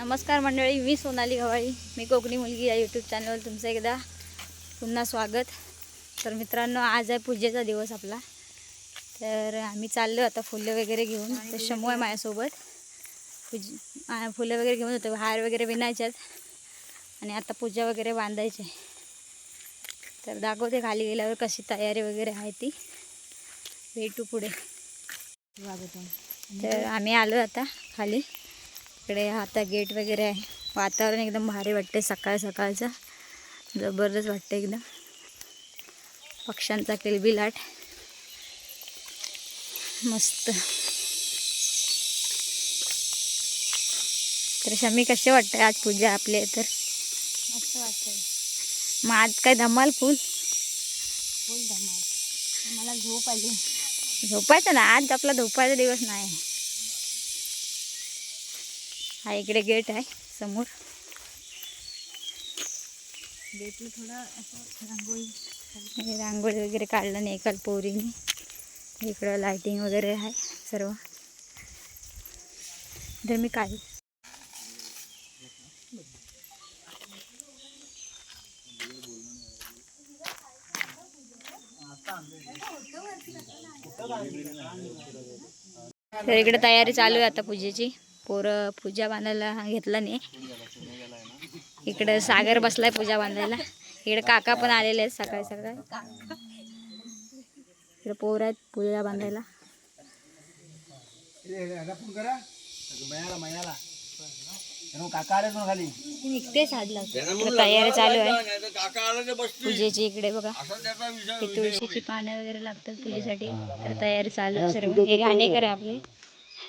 नमस्कार मंडळी मी सोनाली गवाळी. मी कोकणी मुलगी या यूट्यूब चॅनलवर तुमचं एकदा पुन्हा स्वागत. तर मित्रांनो आज आहे पूजेचा दिवस आपला. तर आम्ही चाललो आता फुलं वगैरे घेऊन तर शमू आहे माझ्यासोबत. पूज फुलं वगैरे घेऊन होतो हार वगैरे विणायच्यात आणि आता पूजा वगैरे बांधायची. तर दाखवते खाली गेल्यावर कशी तयारी वगैरे आहे ती. भेटू पुढे. तर आम्ही आलो आता खाली. इकडे आता गेट वगैरे आहे. वातावरण एकदम भारी वाटते सकाळ सकाळचं. जबरदस्त वाटतं एकदम. पक्ष्यांचा किलबिलाट मस्त. तर शमी कसे वाटते आज पूजा आपली तर? मस्त वाटतंय. मग आज काय धमाल फुल? फुल धमाल. मला झोप आली. झोपायचं ना? आज आपला झोपायचा दिवस नाही. हा इकडे गेट आहे समोर. गेटला थोडं असं रांगोळी रांगोळी वगैरे काढलं नाही एकाल पोरीने. इकडं लायटिंग वगैरे आहे सर्व. तर मी काय? तर इकडे तयारी चालू आहे आता पूजेची. पोरं पूजा बांधायला घेतला नाही. इकडं सागर बसलाय पूजा बांधायला. इकडे काका पण आलेले आहेत सकाळी सकाळी. इकडे पोर आहेत पूजा बांधायला. निघते तयारी चालू आहे. पूजेची इकडे बघा. तुळशीची पानं वगैरे लागतात पूजेसाठी. तर तयारी चालू सर्व. हे गाणे करा आपले.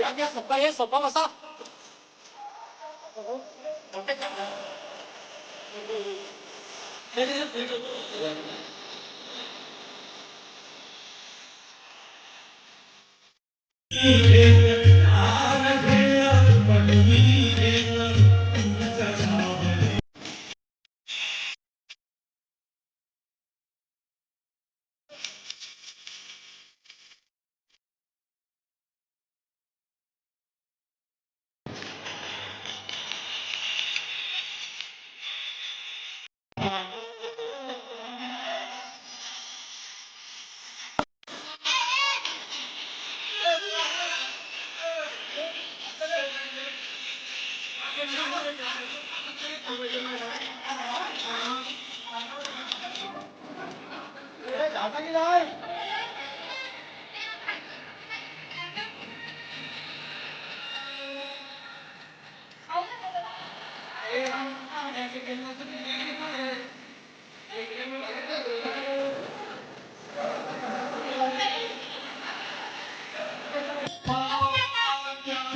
Danke, vorbei, vorbei, was ab? Mm-hmm. chọn cái gì đây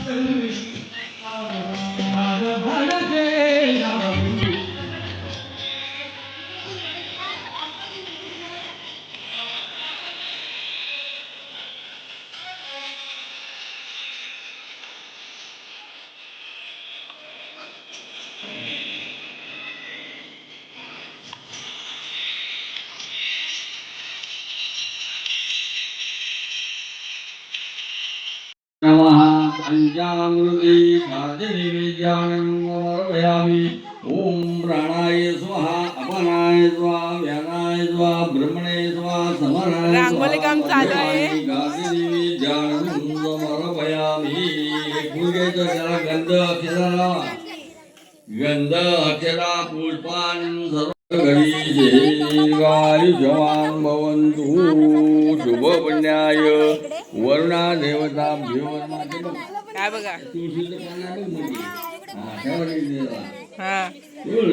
Thank you. नमः। पञ्चामृते खाद्यनिवेद्यानं समर्पयामि ॐ प्राणाय स्वाहा अपनाय स्वाहा व्यानाय स्वाहा ब्रह्मणे स्वाहा समराय पूजेचं त्याला गंध अक्षरा गंध अक्षरा पुष्पान सर्व दीर्घायुष्यमान् भवन्तु शुभ पुण्याय वर्णा देवता काय बघा. हा. हा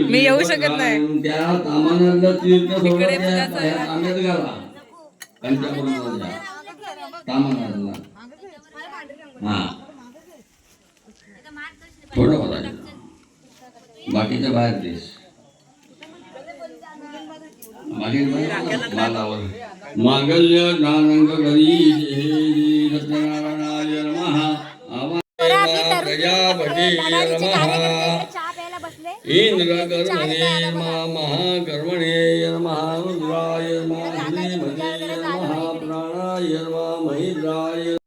मी येऊ शकत नाही. त्या तामानातलं तीर्थ पंचामृताच्या तामानातला हा थोडं बघा बाकीचं बाहेर देश मालावर मांगल्य सत्यनारायणाय नमः. प्रजापती इंद्रकर्मणे नमः. महाकर्मणे नमः. रुद्राय नमः श्रीमते नमः. प्राणाय नमः महिद्राय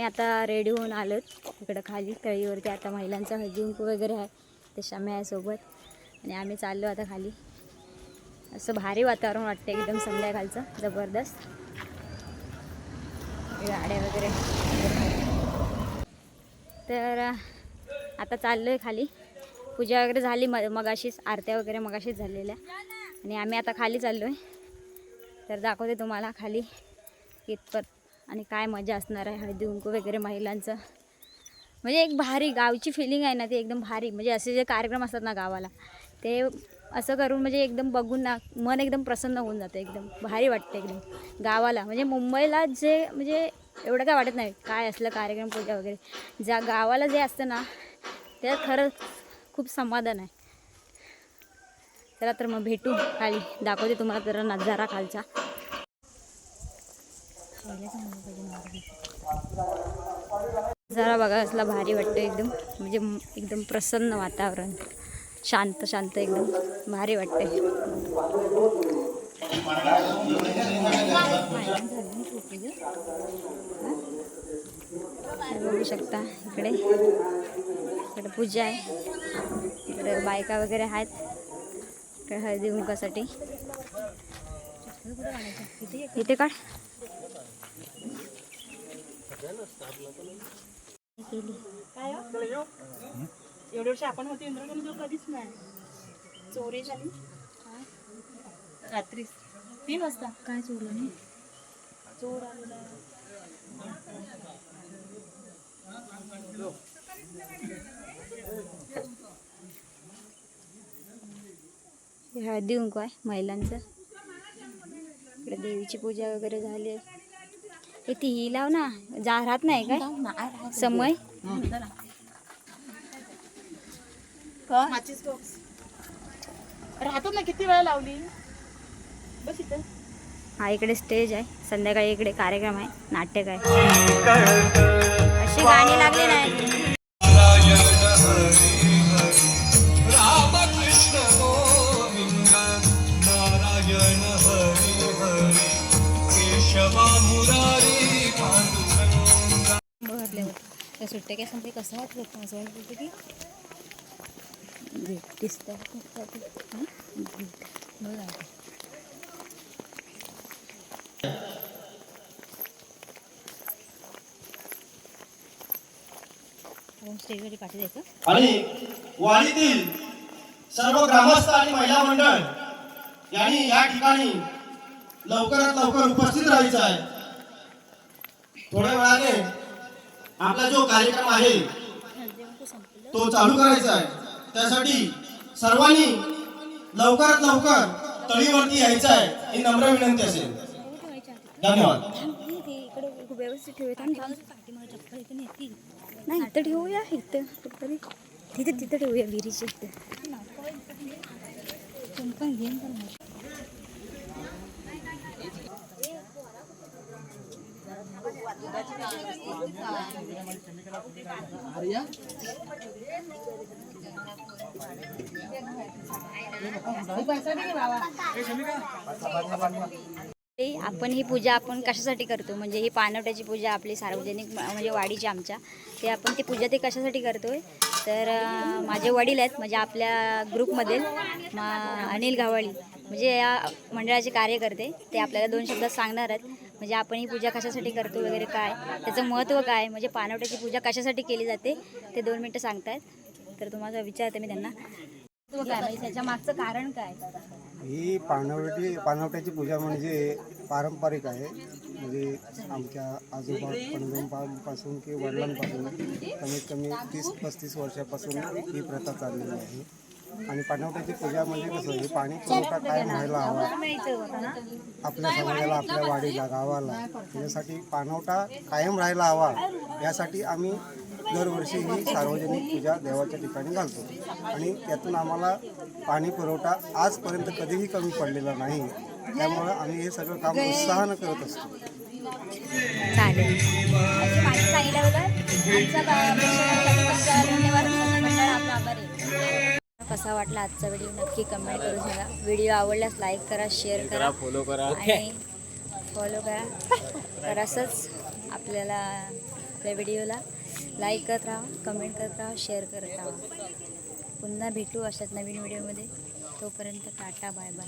आम्ही आता रेडी होऊन आलोत. इकडं खाली तळीवरती आता महिलांचा हळदी वगैरे आहे. ते शामे आहे सोबत. आणि आम्ही चाललो आता खाली. असं भारी वातावरण वाटतं एकदम संध्याकाळचं. जबरदस्त. गाड्या वगैरे. तर आता चाललो आहे खाली. पूजा वगैरे झाली म मगाशीच. आरत्या वगैरे मगाशीच झालेल्या. आणि आम्ही आता खाली चाललो आहे तर दाखवते तुम्हाला खाली. कितपत आणि काय मजा असणार आहे हळदी कुंकू वगैरे महिलांचं. म्हणजे एक भारी गावची फिलिंग आहे ना ती एकदम भारी. म्हणजे असे जे कार्यक्रम असतात ना गावाला ते असं करून म्हणजे एकदम बघून ना मन एकदम प्रसन्न होऊन जातं एकदम. भारी वाटतं एकदम. गावाला म्हणजे मुंबईला जे म्हणजे एवढं काय वाटत नाही काय असलं कार्यक्रम पूजा वगैरे. ज्या गावाला जे असतं ना त्यात खरंच खूप समाधान आहे. चला तर मग भेटू खाली. दाखवते तुम्हाला तर नजारा खालचा. जरा बघा असला भारी वाटतं एकदम. म्हणजे एकदम प्रसन्न वातावरण. शांत शांत एकदम. भारी वाटते बघू शकता इकडे. इकडे पूजा आहे. इकडे बायका वगैरे आहेत. इकडे हळदी कुंकासाठी इथे काढ. एवढे वर्ष आपण होते इंद्रकरण जो कधीच नाही. चोरी झाली. रात्री तीन वाजता. काय चोरलं नाही? चोर आलेला. हे हळदी आहे महिलांचं. देवीची पूजा वगैरे झाली हे ती ही लाव ना. जा राहत नाही काय? समय? राहतो ना किती वेळा लावली? बस इथं. हा इकडे स्टेज आहे. संध्याकाळी इकडे कार्यक्रम आहे. नाटक आहे अशी गाणी लागली नाही. सुट्ट्या काय सांगते कसं वाटलं होतं असं वाटत होतं की भेट दिसतं बघा आता. पाठी द्यायचं आणि वाडीतील सर्व ग्रामस्थ आणि महिला मंडळ यांनी या ठिकाणी लवकरात लवकर उपस्थित राहायचं आहे. थोड्या वेळाने आपला जो कार्यक्रम आहे तो चालू करायचा आहे. त्यासाठी सर्वांनी लवकरात लवकर तळीवरती यायचं आहे ही नम्र विनंती असेल. धन्यवाद. व्यवस्थित ठेवूया नाही इथं ठेवूया इथं. कुठतरी. तिथे तिथं ठेवूया विहिरीच्या इथं. पण घेऊन पण ते आपण ही पूजा आपण कशासाठी करतो? म्हणजे ही पानवट्याची पूजा आपली सार्वजनिक म्हणजे वाडीची आमच्या. ते आपण ती पूजा ते कशासाठी करतोय? तर माझे वडील आहेत म्हणजे आपल्या ग्रुपमध्ये मा अनिल घावाळी. म्हणजे या मंडळाचे कार्यकर्ते ते आपल्याला दोन शब्दात सांगणार आहेत. म्हणजे आपण ही पूजा कशासाठी करतो वगैरे काय त्याचं महत्त्व काय म्हणजे पानवट्याची पूजा कशासाठी केली जाते ते दोन मिनटं सांगतायत. तर तुम्हाला विचारते मी त्यांना. काय? म्हणजे त्याच्या मागचं कारण काय? ही पानवटी पानवट्याची पूजा म्हणजे पारंपरिक आहे. म्हणजे आमच्या आजोबा पणजोबांपासून किंवा वडिलांपासून कमीत कमी तीस पस्तीस वर्षापासून ही प्रथा चाललेली आहे. आणि पानवट्याची पूजा म्हणजे कसं हे पाणी पुरवठा कायम व्हायला हवा? आपल्या समाजाला आपल्या वाडीला गावाला यासाठी पाणवठा कायम राहायला हवा. यासाठी आम्ही दरवर्षी ही सार्वजनिक पूजा देवाच्या ठिकाणी घालतो. आणि त्यातून आम्हाला पाणी पुरवठा आजपर्यंत कधीही कमी पडलेला नाही. त्यामुळं आम्ही हे सगळं काम उत्साहानं करत असतो. चालेल. कसा वाटला आजचा व्हिडिओ नक्की कमेंट करून सांगा. व्हिडिओ आवडल्यास लाईक करा शेअर करा. फॉलो करा. आणि फॉलो करा. तर असंच आपल्याला आपल्या व्हिडिओला लाईक करत राहा कमेंट करत राहा शेअर करत राहा. पुन्हा भेटू अशाच नवीन व्हिडिओमध्ये तोपर्यंत टाटा बाय बाय